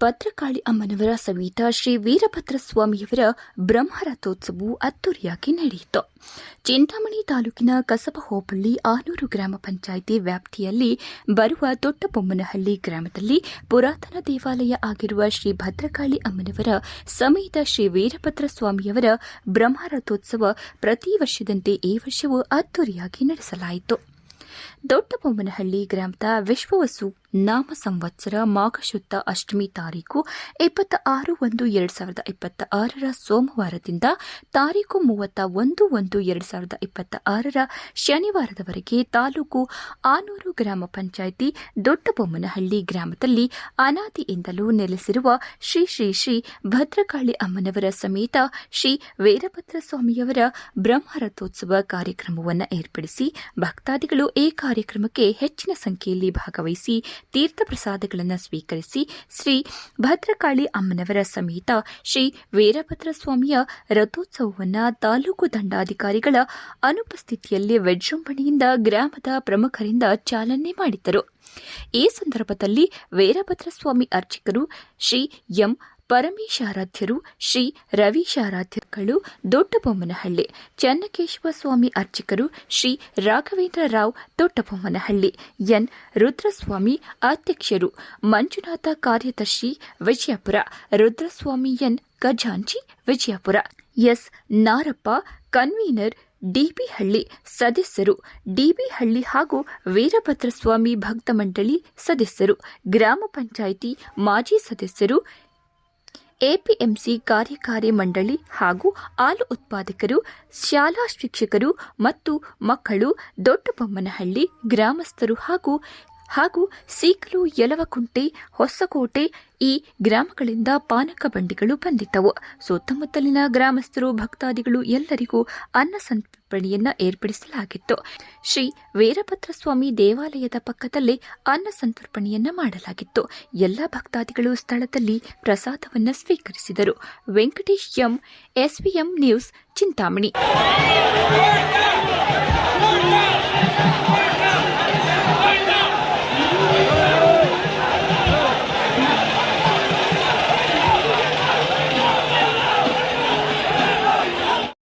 ಭದ್ರಕಾಳಿ ಅಮ್ಮನವರ ಸಮೇತ ಶ್ರೀ ವೀರಭದ್ರ ಸ್ವಾಮಿಯವರ ಬ್ರಹ್ಮರಥೋತ್ಸವವು ಅದ್ದೂರಿಯಾಗಿ ನಡೆಯಿತು. ಚಿಂತಾಮಣಿ ತಾಲೂಕಿನ ಕಸಬ ಹೋಬಳಿ ಆನೂರು ಗ್ರಾಮ ಪಂಚಾಯಿತಿ ವ್ಯಾಪ್ತಿಯಲ್ಲಿ ಬರುವ ದೊಡ್ಡಬೊಮ್ಮನಹಳ್ಳಿ ಗ್ರಾಮದಲ್ಲಿ ಪುರಾತನ ದೇವಾಲಯ ಆಗಿರುವ ಶ್ರೀ ಭದ್ರಕಾಳಿ ಅಮ್ಮನವರ ಸಮೇತ ಶ್ರೀ ವೀರಭದ್ರ ಸ್ವಾಮಿಯವರ ಬ್ರಹ್ಮರಥೋತ್ಸವ ಪ್ರತಿ ವರ್ಷದಂತೆ ಈ ವರ್ಷವೂ ಅದ್ದೂರಿಯಾಗಿ ನಡೆಸಲಾಯಿತು. ದೊಡ್ಡಬೊಮ್ಮನಹಳ್ಳಿ ಗ್ರಾಮದ ವಿಶ್ವವಸು ನಾಮ ಸಂವತ್ಸರ ಮಾಘಶುದ್ಧ ಅಷ್ಟಮಿ ತಾರೀಕು ಇಪ್ಪತ್ತ ಆರು ಒಂದು ಎರಡು ಸಾವಿರದ ಇಪ್ಪತ್ತ ಆರರ ಸೋಮವಾರದಿಂದ ತಾರೀಕು ಮೂವತ್ತ ಒಂದು ಒಂದು ಎರಡು ಸಾವಿರದ ಇಪ್ಪತ್ತ ಆರರ ಶನಿವಾರದವರೆಗೆ ತಾಲೂಕು ಆನೂರು ಗ್ರಾಮ ಪಂಚಾಯಿತಿ ದೊಡ್ಡಬೊಮ್ಮನಹಳ್ಳಿ ಗ್ರಾಮದಲ್ಲಿ ಅನಾದಿಯಿಂದಲೂ ನೆಲೆಸಿರುವ ಶ್ರೀ ಶ್ರೀ ಶ್ರೀ ಭದ್ರಕಾಳಿ ಅಮ್ಮನವರ ಸಮೇತ ಶ್ರೀ ವೀರಭದ್ರ ಸ್ವಾಮಿಯವರ ಬ್ರಹ್ಮರಥೋತ್ಸವ ಕಾರ್ಯಕ್ರಮವನ್ನು ಏರ್ಪಡಿಸಿ ಭಕ್ತಾದಿಗಳು ಈ ಕಾರ್ಯಕ್ರಮಕ್ಕೆ ಹೆಚ್ಚಿನ ಸಂಖ್ಯೆಯಲ್ಲಿ ಭಾಗವಹಿಸಿ ತೀರ್ಥ ಪ್ರಸಾದಗಳನ್ನು ಸ್ವೀಕರಿಸಿ ಶ್ರೀ ಭದ್ರಕಾಳಿ ಅಮ್ಮನವರ ಸಮೇತ ಶ್ರೀ ವೀರಭದ್ರ ಸ್ವಾಮಿಯ ರಥೋತ್ಸವವನ್ನು ತಾಲೂಕು ದಂಡಾಧಿಕಾರಿಗಳ ಅನುಪಸ್ಥಿತಿಯಲ್ಲಿ ವಿಜೃಂಭಣೆಯಿಂದ ಗ್ರಾಮದ ಪ್ರಮುಖರಿಂದ ಚಾಲನೆ ಮಾಡಿದ್ದರು. ಈ ಸಂದರ್ಭದಲ್ಲಿ ವೀರಭದ್ರಸ್ವಾಮಿ ಅರ್ಚಕರು ಶ್ರೀ ಎಂ ಪರಮೇಶಾರಾಧ್ಯರು, ಶ್ರೀ ರವೀಶಾರಾಧ್ಯರುಗಳು, ದೊಡ್ಡಬೊಮ್ಮನಹಳ್ಳಿ, ಚನ್ನಕೇಶವ ಸ್ವಾಮಿ ಅರ್ಚಕರು, ಶ್ರೀ ರಾಘವೇಂದ್ರ ರಾವ್ ದೊಡ್ಡಬೊಮ್ಮನಹಳ್ಳಿ, ಎನ್. ರುದ್ರಸ್ವಾಮಿ ಅಧ್ಯಕ್ಷರು, ಮಂಜುನಾಥ ಕಾರ್ಯದರ್ಶಿ ವಿಜಯಪುರ, ರುದ್ರಸ್ವಾಮಿ ಎನ್. ಖಜಾಂಚಿ ವಿಜಯಪುರ, ಎಸ್. ನಾರಪ್ಪ ಕನ್ವೀನರ್ ಡಿಬಿಹಳ್ಳಿ ಸದಸ್ಯರು, ಡಿಬಿಹಳ್ಳಿ ಹಾಗೂ ವೀರಭದ್ರಸ್ವಾಮಿ ಭಕ್ತ ಮಂಡಳಿ ಸದಸ್ಯರು, ಗ್ರಾಮ ಪಂಚಾಯಿತಿ ಮಾಜಿ ಸದಸ್ಯರು ಎಪಿಎಂಸಿ ಕಾರ್ಯಕಾರಿ ಮಂಡಳಿ ಹಾಗೂ ಹಾಲು ಉತ್ಪಾದಕರು ಶಾಲಾ ಶಿಕ್ಷಕರು ಮತ್ತು ಮಕ್ಕಳು ದೊಡ್ಡಬೊಮ್ಮನಹಳ್ಳಿ ಗ್ರಾಮಸ್ಥರು ಹಾಗೂ ಹಾಗೂ ಸೀಕ್ಲು, ಯಲವಕುಂಟೆ, ಹೊಸಕೋಟೆ ಈ ಗ್ರಾಮಗಳಿಂದ ಪಾನಕ ಬಂಡಿಗಳು ಬಂದಿದ್ದವು. ಸುತ್ತಮುತ್ತಲಿನ ಗ್ರಾಮಸ್ಥರು, ಭಕ್ತಾದಿಗಳು ಎಲ್ಲರಿಗೂ ಅನ್ನ ಸಂತರ್ಪಣೆಯನ್ನ ಏರ್ಪಡಿಸಲಾಗಿತ್ತು. ಶ್ರೀ ವೀರಭದ್ರಸ್ವಾಮಿ ದೇವಾಲಯದ ಪಕ್ಕದಲ್ಲಿ ಅನ್ನ ಸಂತರ್ಪಣೆಯನ್ನ ಮಾಡಲಾಗಿತ್ತು. ಎಲ್ಲ ಭಕ್ತಾದಿಗಳು ಸ್ಥಳದಲ್ಲಿ ಪ್ರಸಾದವನ್ನು ಸ್ವೀಕರಿಸಿದರು. Venkatesh M, SVM news, Chintamani.